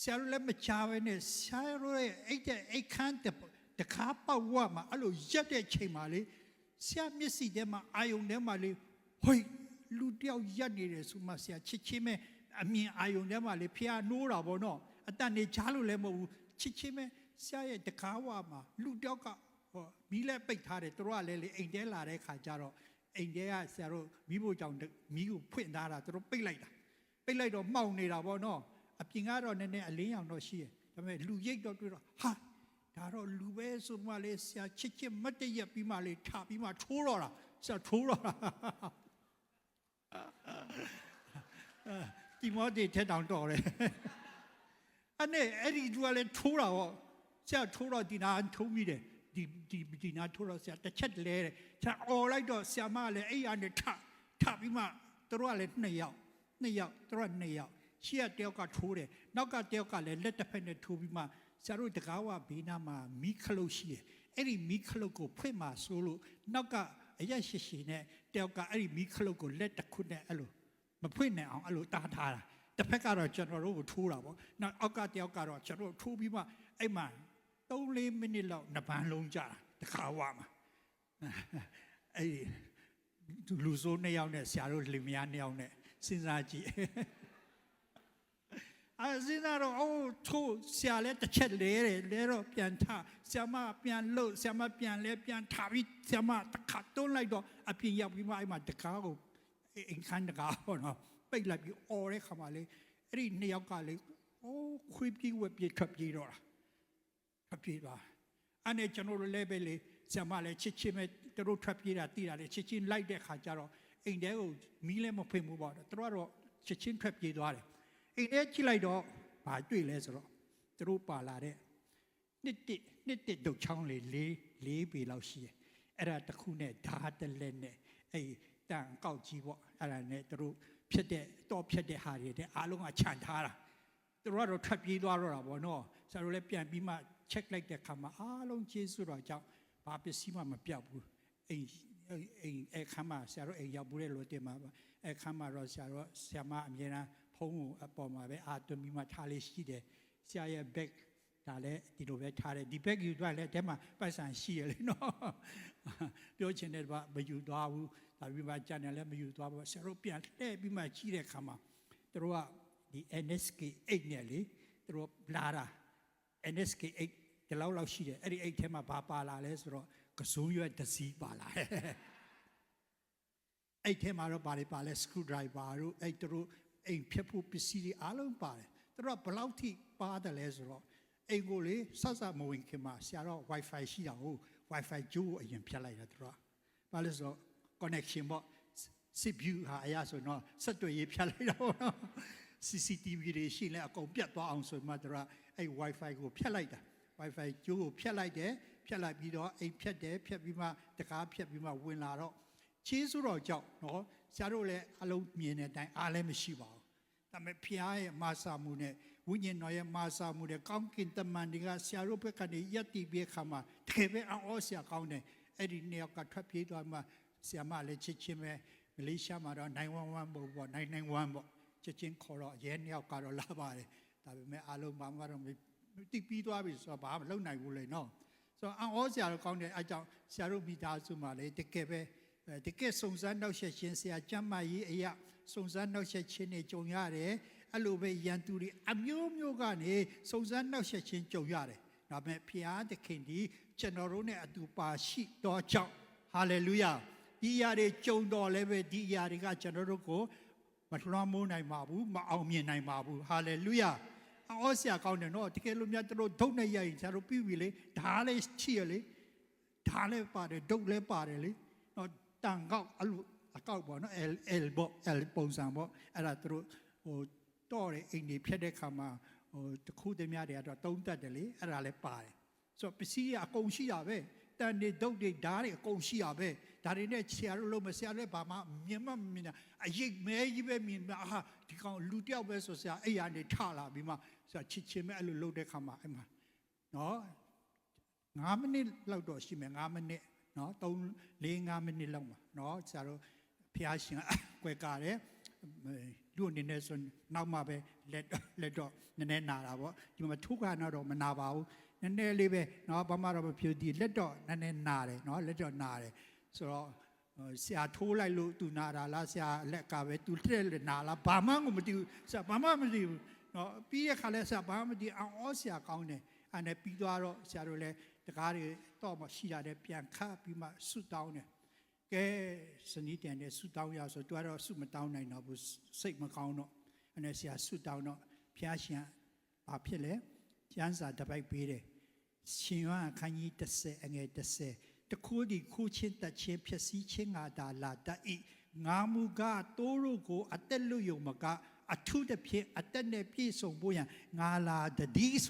ဆရာတို့လည်းမချပဲနဲ့ဆရာတို့ရဲ့အိတ်တဲ့အိတ်ခမ်းတတခါပေါက်ဝမှာအဲ့လိုရက်တဲ့ချိန်မှာလေဆရာမျက်စိထဲမှာအာယုန်ထဲမှာလေဟိုလူတယောက်ရက်နေတယ်ဆိုမှဆရာချစ်ချင်းပဲအမြင်အာယုန်ထဲမှာလေဖះနိုးတာပေါ့နော်အတန်နေချားလို့လည်းမဟုတ်ဘူးချစ်ချင်းပဲဆရာရဲ့တကားဝမှာလူတယောက်ကဟောမီးလည်းပိတ်ထားတယ်သူတို့ကလည်းလေအိမ်ထဲလာတဲ့ခါကျတော့အိမ်ထဲကဆရာတို့မီးဖို့ကြောင့်မီးကိုဖွင့်ထားတာသူတို့ပိတ်လိုက်တာပိတ်လိုက်တော့မှောင်နေတာပေါ့နော် အပြင်ကတော့နည်းနည်းအလင်းရောင်တော့ရှိတယ်ဒါပေမဲ့လူရိတ်တော့တွေ့တော့ဟာဒါတော့လူပဲဆိုမှလေဆရာချစ်ချစ်မတ်တရက်ပြီးမှလေထပြီးမှထိုးတော့တာဆရာထိုးတော့တာဒီမောဒီထက်တောင်တော်တယ်အဲ့နဲ့အဲ့ဒီသူကလည်းထိုးတာပေါ့ဆရာထိုးတော့ဒီနာထိုးမိတယ်ဒီဒီဒီနာထိုးတော့ဆရာတစ်ချက်လဲတယ်ဆရာអော်လိုက်တော့ဆရာမလည်းအဲ့ရနဲ့ထထပြီးမှသူတို့ကလည်းနှစ်ယောက်နှစ်ယောက်သူတို့ကနှစ်ယောက် ရှေ့ကတယောက်ကထိုးတယ်နောက်ကတယောက်ကလည်းလက်တစ်ဖက်နဲ့ထိုးပြီးမှဆရာတို့တကားဝဘေးနားမှာမီးခလုတ်ရှိတယ်အဲ့ဒီမီးခလုတ်ကိုဖွင့်มาဆိုလို့နောက်ကအရက်ရှိရှိနဲ့တယောက်ကအဲ့ဒီမီးခလုတ်ကိုလက်တစ်ခုနဲ့အဲ့လိုမဖွင့်နိုင်အောင်အဲ့လိုတားထားတာတစ်ဖက်ကတော့ကျွန်တော်တို့ကိုထိုးတာပေါ့နောက်အောက်ကတယောက်ကတော့ကျွန်တော်တို့ထိုးပြီးမှအဲ့မှာ3-4မိနစ်လောက်နှစ်ပန်းလုံးကြာတာတကားဝမှာအဲ့ဒီသူလူဆိုးနှစ်ယောက်နဲ့ဆရာတို့လင်မယားနှစ်ယောက်နဲ့စဉ်းစားကြည့် အဲစဉ်းစားတော့အိုးထိုးဆရာလည်းတစ်ချက်လဲတယ်လဲတော့ပြန်ထဆရာမပြန်လို့ဆရာမပြန်လဲပြန်ထပြီးဆရာမတစ်ခါတွန်းလိုက်တော့အပြင်ရောက်ပြီးမှအဲ့မှာတကားကိုအိမ်ခန်းတကားဟောနော်ပိတ်လိုက်ပြီးអော်တဲ့ခါမှာလေအဲ့ဒီနှစ်ယောက်ကလေအိုးခွေးပြေးဝက်ပြေးထွက်ပြေးတော့တာထွက်ပြေးသွားအဲ့နဲ့ကျွန်တော်တို့လည်းပဲလေဆရာမလည်းချစ်ချင်းပဲသူတို့ထွက်ပြေးတာတည်တာလေချစ်ချင်းလိုက်တဲ့ခါကျတော့အိမ်ထဲကိုမီးလည်းမဖွင့်ဘူးပေါ့သူတို့ကတော့ချစ်ချင်းထွက်ပြေးသွားတယ် အိမ်ထဲကြည့်လိုက်တော့ဘာတွေ့လဲဆိုတော့သူတို့ပါလာတဲ့နှစ်တစ်နှစ်တစ်ဒုတ်ချောင်းလေးလေးလေးပေလောက်ရှိတယ်အဲ့ဒါတစ်ခုနဲ့ဓာတ်တစ်လက်နဲ့အဲ့တန်ကောက်ကြီးပေါ့အဲ့ဒါနဲ့သူတို့ဖြစ်တဲ့တော့ဖြစ်တဲ့ဟာတွေတဲ့အားလုံးကခြံထားတာသူတို့ကတော့ထွက်ပြေးသွားတော့တာပေါ့နော်ဆရာတို့လည်းပြန်ပြီးမှ check လိုက်တဲ့ခါမှာအားလုံးကျေးဇူးတော်ကြောင့်ဘာပစ္စည်းမှမပြောက်ဘူးအိမ်အိမ်အခမ်းမှာဆရာတို့အိမ်ရောက်ဘူးတဲ့လို့တင်မှာပါအခမ်းမှာတော့ဆရာတို့ဆရာမအမြဲတမ်း ဖုန်းကိုအပေါ်မှာပဲအာတွန်းပြီးမှထားလေးရှိတယ်ဆရာရဲ့ bag ဒါလည်းဒီလိုပဲထားတယ်ဒီ bag ယူသွားလဲတဲမှာပတ်စံရှိရလေနော်ပြောချင်တဲ့ဘာမယူသွားဘူးဒါပြီးမှကြံတယ်လည်းမယူသွားဘူးဆရာတို့ပြန်လှည့်ပြီးမှကြီးတဲ့ခါမှာသူတို့က ဒီ NSK 8နဲ့လေသူတို့လာတာ NSK 8ဒီလောက်လောက်ရှိတယ်အဲ့ဒီ8ထဲမှာဘာပါလာလဲဆိုတော့ကစုံရွက်တစ်စီးပါလာတယ်အဲ့ထဲမှာတော့ဘာတွေပါလဲ screw driver တို့အဲ့သူတို့ အိမ်ဖြတ်ဖို့ပစ္စည်းတွေအားလုံးပါတယ်သူတို့ကဘယ်လောက်ထိပါတယ်လဲဆိုတော့အိမ်ကိုလေဆက်ဆက်မဝင်ခင်မှာဆရာတော့ wifi ရှိတာဟုတ် wifi ကျိုးကိုအရင်ဖြတ်လိုက်တာသူတို့ကဘာလဲဆိုတော့ connection ပေါ့စစ်ဗျူဟာအရာဆိုတော့ဆက်တွေ့ရေးဖြတ်လိုက်တော့နော် CCTV တွေရှိလဲအကုန်ပြတ်သွားအောင်ဆိုမှတို့ကအဲ့ Wi-Fi ကိုဖြတ်လိုက်တာ Wi-Fi ကျိုးကိုဖြတ်လိုက်တယ်ဖြတ်လိုက်ပြီးတော့အိမ်ဖြတ်တယ်ဖြတ်ပြီးမှတကားဖြတ်ပြီးမှဝင်လာတော့ချေးဆိုတော့ကြောက်နော် ဆရာတို့လည်းအလုံးမြင်တဲ့အတိုင်းအားလည်းမရှိပါဘူးဒါပေမဲ့ဖျားရဲ့မာစာမှုနဲ့ဝိညာဉ်တော်ရဲ့မာစာမှုနဲ့ကောင်းကင်တမန်တွေကဆရာတို့ဘက်ကနေယက်တီပြီးခါမှာတကယ်ပဲအော်ဆရာကောင်းတယ်အဲ့ဒီနှစ်ယောက်ကထွက်ပြေးသွားမှဆရာမလည်းချစ်ချင်းပဲမလေးရှားမှာတော့911ပေါ့ပေါ့991ပေါ့ချက်ချင်းခေါ်တော့ရဲနှစ်ယောက်ကတော့လာပါတယ်ဒါပေမဲ့အားလုံးဘာမှတော့မတိပြီးသွားပြီဆိုတော့ဘာမှမလုပ်နိုင်ဘူးလေနော်ဆိုတော့အော်ဆရာတို့ကောင်းတယ်အဲကြောင့်ဆရာတို့မိသားစုမှာလေတကယ်ပဲ တကယ်စုံစမ်းနောက်ဆက်ခြင်းဆရာကျမ်းမာရေးအရာစုံစမ်းနောက်ဆက်ခြင်းတွေကြုံရတယ်အဲ့လိုပဲရန်သူတွေအမျိုးမျိုးကနေစုံစမ်းနောက်ဆက်ခြင်းကြုံရတယ်ဒါပေမဲ့ဖျားသခင်ဒီကျွန်တော်တို့ ਨੇ အတူပါရှိတော့ကြောင့်ဟာလေလုယာဒီအရာတွေကြုံတော်လည်းပဲဒီအရာတွေကကျွန်တော်တို့ကိုမလွှမ်းမိုးနိုင်ပါဘူးမအောင်မြင်နိုင်ပါဘူးဟာလေလုယာအော်ဆရာကောင်းတယ်နော်တကယ်လို့များတို့ဒုတ်နဲ့ရိုက်ရင်ဆရာတို့ပြီးပြီလေဓာလည်းချီရလေဓာလည်းပါတယ်ဒုတ်လည်းပါတယ်လေနော် တန်ကောက်အလိုအကောက်ပေါ့နော် L L ပေါ့ L ပုံစံပေါ့အဲ့ဒါတို့ဟိုတော့တဲ့အိမ်ကြီးဖြတ်တဲ့ခါမှာဟိုတခုတည်းများတွေကတော့တုံးတက်တယ်လေအဲ့ဒါလည်းပါတယ်ဆိုတော့ပစ္စည်းကအကုန်ရှိတာပဲတန်တွေဒုတ်တွေဓာတ်တွေအကုန်ရှိတာပဲဒါတွေနဲ့ဆရာတို့လို့မဆရာလည်းဘာမှမြင်မမြင်တာအရေးမဲကြီးပဲမြင်မှာအာဒီကောင်လူတယောက်ပဲဆိုဆရာအဲ့ရနေထလာပြီးမှဆရာချစ်ချင်းပဲအဲ့လိုလုပ်တဲ့ခါမှာအဲ့မှာနော်9မိနစ်လောက်တော့ရှိမယ်9မိနစ် နော်3 4 5မိနစ်လောက်မှာနော်ဆရာတို့ဖျားရှင်ကွယ်ကာတယ်လူအနေနဲ့ဆိုနောက်မှပဲလက်လက်တော့နည်းနည်းနာတာပေါ့ဒီမှာထုခါနာတော့မနာပါဘူးနည်းနည်းလေးပဲနော်ဘာမှတော့မဖြစ်သေးလက်တော့နည်းနည်းနာတယ်နော်လက်တော့နာတယ်ဆိုတော့ဆရာထိုးလိုက်လို့သူနာတာလားဆရာလက်ကပဲသူတက်လက်နာလားဘာမှကိုမသိဘူးဆရာဘာမှမသိဘူးနော်ပြီးရခါလဲဆရာဘာမှမသိအောင်ဩဆရာကောင်းတယ်အဲ့နဲ့ပြီးသွားတော့ဆရာတို့လည်း တကားတွေတော့မှရှိရတယ်ပြန်ခတ်ပြီးမှဆွတ်တောင်းတယ်ကဲစနီးတန်တဲ့ဆူတောင်းရဆိုသူကတော့ဆူမတောင်းနိုင်တော့ဘူးစိတ်မကောင်းတော့အဲ့ဒါဆရာဆူတောင်းတော့ဖျားရှင်ဘာဖြစ်လဲကျမ်းစာတစ်ပိုက်ပေးတယ်ရှင်ယောဟန်ခန်းကြီး30အငယ်30တခိုးဒီခိုးချင်းတက်ချင်းဖြစ်စည်းချင်းငါတာလာတတ်ဤငါမူကားတိုးတို့ကိုအသက်လွတ်ယုံမကအထုတစ်ဖြစ်အသက်နဲ့ပြည့်စုံဖို့ရန်ငါလာတည်ဆို